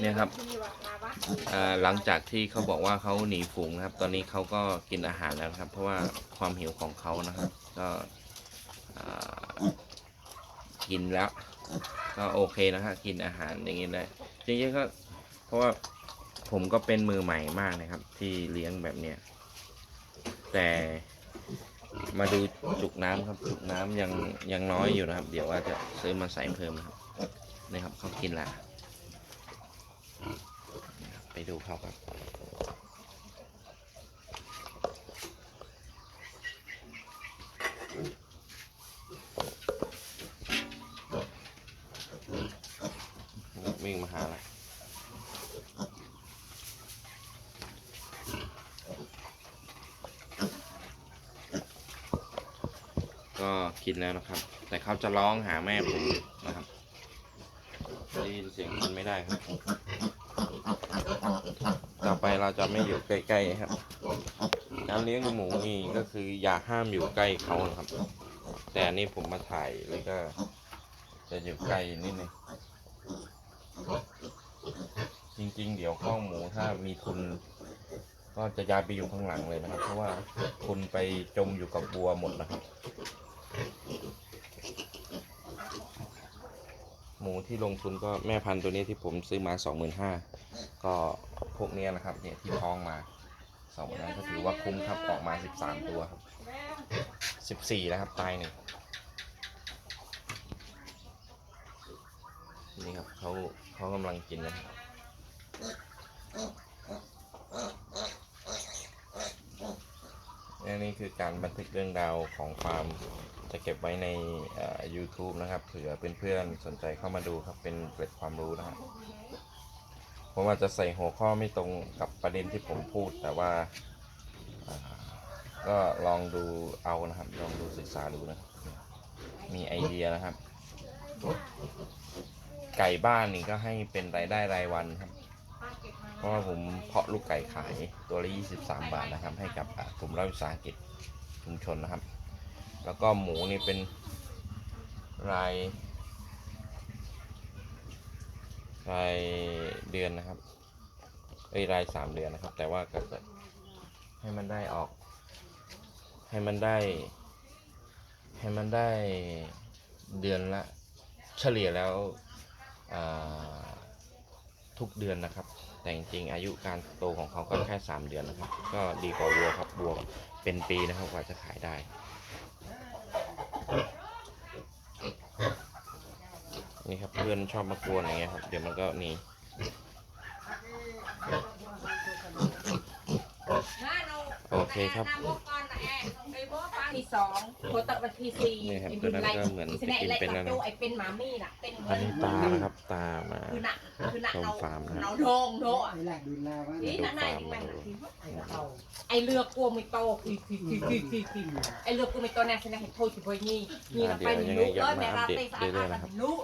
เนี่ยครับหลังจากที่เขาบอกว่าเขาหนีฝูงนะครับ ตอนนี้เขาก็กินอาหารแล้วครับ เพราะว่าความหิวของเขานะครับ ก็กินแล้ว ก็โอเคนะครับกินอาหารอย่างนี้ได้จริงๆก็เพราะว่าผมก็เป็นมือใหม่มากนะครับ ที่เลี้ยงแบบเนี้ยแต่มาดูจุกน้ำครับ จุกน้ำยังยังน้อยอยู่นะครับ เดี๋ยวว่าจะซื้อมาใส่เพิ่มนะครับ นี่ครับเขากินล้วไปดูเขาครับวิ่งมาหาล้วก็กินแล้วนะครับ แต่เขาจะร้องหาแม่ผมนะครับ เสียงมันไม่ได้ครับ ต่อไปเราจะไม่อยู่ใกล้ๆครับ การเลี้ยงหมูนี่ก็คืออย่าห้ามอยู่ใกล้เขานะครับ แต่อันนี้ผมมาถ่ายเลยก็ จะอยู่ใกล้นิดนึงจริง ๆ เดี๋ยวข้องหมูถ้ามีทุนก็จะย้ายไปอยู่ข้างหลังเลยนะครับ เพราะว่าทุนไปจมอยู่กับบัวหมดนะครับ หมู ที่ลงทุนก็แม่พันธุ์ตัวนี้ที่ผมซื้อมาสองหมื่นห้าก็พวกนี้นะครับเนี่ยที่ท้องมาสองนั้นก็ถือว่าคุ้มครับออกมาสิบสามตัวครับสิบสี่แล้วครับ ตายหนึ่งนี่ครับเขาเขากำลังกินนะครับนี่คือการบันทึกเรื่องราวของฟาร์ม จะเก็บไว้ในเอ่อ YouTube นะครับเผื่อเพื่อนๆสนใจเข้ามาดูครับเป็นเกร็ดความรู้นะครับผมว่าจจะใส่หัวข้อไม่ตรงกับประเด็นที่ผมพูด แต่ว่าก็ลองดูเอานะครับ ลองดูศึกษาดูนะมีไอเดียนะครับ ไก่บ้านนี่ก็ให้เป็นรายได้รายวันครับ เพราะว่าผมเพาะลูกไก่ขายตัวละ 23 บาทนะครับ ให้กับกลุ่มรัฐวิสาหกิจชุมชนนะครับ แล้วก็หมูนี่เป็นรายรายเดือนนะครับเอ้ยรายสามเดือนนะครับ แต่ว่าก็จะให้มันได้ออก ให้มันได้ ให้มันได้เดือนละ เฉลี่ยแล้วทุกเดือนนะครับ แต่จริงๆอายุการโตของเขาก็แค่สามเดือนนะครับ ก็ดีกว่าวัวครับวัวเป็นปีนะครับกว่าจะขายได้ นี่ครับเพื่อนชอบมากวนอย่างเงี้ยครับ เดี๋ยวมันก็หนีโอเคครับที่สองโคตรวันที่สี่นี่ครับตัวนั้นก็เหมือนจะกินเป็นแล้วนะไอเป็นหมามี่น่ะเป็นอันนี้ตานะครับตามาคือหนักคือหนักชมเราฟาร์มนะครับเราโดงโดไอ้แหลกดูแลว่านี่ดูนั่นฟาร์มไงมาดูไอเรือกลัวไม่โตคือคือคือคือคือคือไอเรือกลัวไม่โตแน่แสดงให้โทษสิบอยนี่นี่เราไปลูกเออแต่เราเตะสะอาดลูก